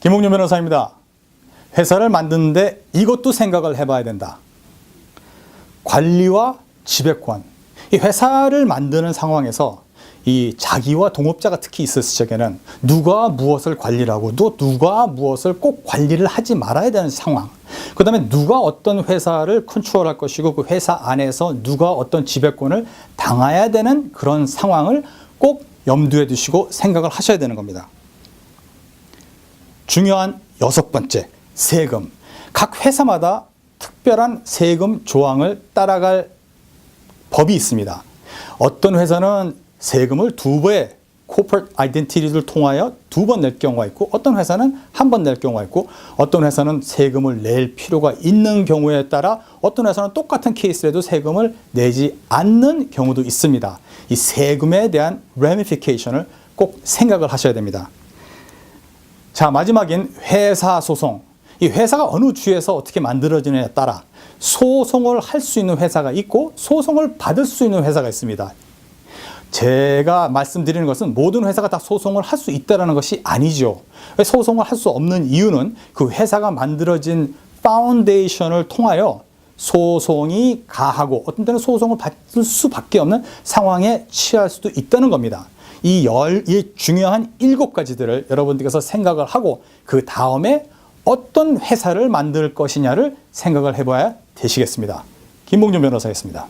김홍준 변호사입니다. 회사를 만드는데 이것도 생각을 해봐야 된다. 관리와 지배권. 이 회사를 만드는 상황에서 이 자기와 동업자가 특히 있을 적에는 누가 무엇을 관리를 하고 또 누가 무엇을 꼭 관리를 하지 말아야 되는 상황. 그 다음에 누가 어떤 회사를 컨트롤할 것이고 그 회사 안에서 누가 어떤 지배권을 당해야 되는 그런 상황을 꼭 염두에 두시고 생각을 하셔야 되는 겁니다. 중요한 여섯 번째, 세금. 각 회사마다 특별한 세금 조항을 따라갈 법이 있습니다. 어떤 회사는 세금을 두 배의 corporate identity를 통하여 두 번 낼 경우가 있고 어떤 회사는 한 번 낼 경우가 있고 어떤 회사는 세금을 낼 필요가 있는 경우에 따라 어떤 회사는 똑같은 케이스라도 세금을 내지 않는 경우도 있습니다. 이 세금에 대한 ramification을 꼭 생각을 하셔야 됩니다. 자, 마지막인 회사 소송. 이 회사가 어느 주에서 어떻게 만들어지느냐에 따라 소송을 할 수 있는 회사가 있고 소송을 받을 수 있는 회사가 있습니다. 제가 말씀드리는 것은 모든 회사가 다 소송을 할 수 있다는 것이 아니죠. 소송을 할 수 없는 이유는 그 회사가 만들어진 파운데이션을 통하여 소송이 가하고 어떤 때는 소송을 받을 수밖에 없는 상황에 취할 수도 있다는 겁니다. 이 열, 이 중요한 일곱 가지들을 여러분들께서 생각을 하고 그 다음에 어떤 회사를 만들 것이냐를 생각을 해봐야 되시겠습니다. 김봉준 변호사였습니다.